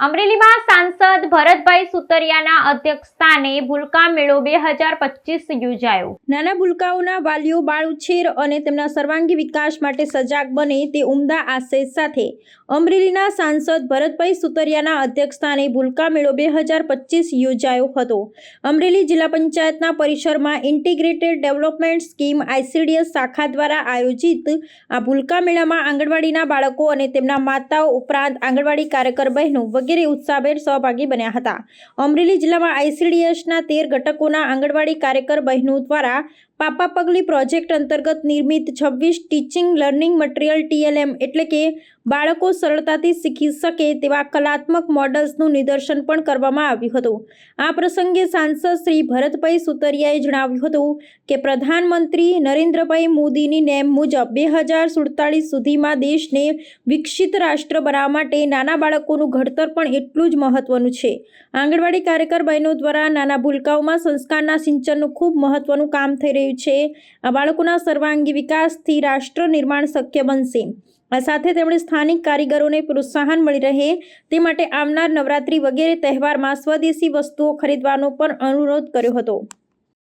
અમરેલીમાં સાંસદ ભરતભાઈ સુતરિયાના અધ્યક્ષસ્થાને ભૂલકા મેળો બે હજાર પચીસ યોજાયો. નાના ભૂલકાઓના વાલીઓ બાળ ઉછેર અને તેમના સર્વાંગી વિકાસ માટે સજાગ બને તે ઉમદા આશય સાથે અમરેલીના સાંસદ ભરતભાઈ સુતરિયાના અધ્યક્ષસ્થાને ભૂલકા મેળો બે હજાર પચીસ યોજાયો હતો. અમરેલી જિલ્લા પંચાયતના પરિસરમાં ઇન્ટિગ્રેટેડ ડેવલપમેન્ટ સ્કીમ આઈસીડીએસ શાખા દ્વારા આયોજિત આ ભૂલકા મેળામાં આંગણવાડીના બાળકો અને તેમના માતાઓ ઉપરાંત આંગણવાડી કાર્યકર બહેનો વગેરે ઉત્સાહભેર સહભાગી બન્યા હતા. અમરેલી જિલ્લામાં આઈસીડીએસના તેર ઘટકોના આંગણવાડી કાર્યકર બહેનો દ્વારા પાપા પગલી પ્રોજેક્ટ અંતર્ગત નિર્મિત છવ્વીસ ટીચિંગ લર્નિંગ મટીરિયલ ટીએલએમ એટલે કે બાળકો સરળતાથી શીખી શકે તેવા કલાત્મક મોડલ્સનું નિદર્શન પણ કરવામાં આવ્યું હતું. આ પ્રસંગે સાંસદ શ્રી ભરતભાઈ સુતરિયાએ જણાવ્યું હતું કે પ્રધાનમંત્રી નરેન્દ્રભાઈ મોદીની નેમ મુજબ બે હજાર સુડતાલીસ સુધીમાં દેશને વિકસિત રાષ્ટ્ર બનાવવા માટે નાના બાળકોનું ઘડતર પણ એટલું જ મહત્વનું છે. આંગણવાડી કાર્યકર બહેનો દ્વારા નાના ભૂલકાઓમાં સંસ્કારના સિંચનનું ખૂબ મહત્વનું કામ થઈ રહ્યું છે. આ બાળકોના સર્વાંગી વિકાસથી રાષ્ટ્ર નિર્માણ શક્ય બનશે. આ સાથે તેમણે સ્થાનિક કારીગરોને પ્રોત્સાહન મળી રહે તે માટે આવનાર નવરાત્રી વગેરે તહેવારમાં સ્વદેશી વસ્તુઓ ખરીદવાનો પણ અનુરોધ કર્યો હતો.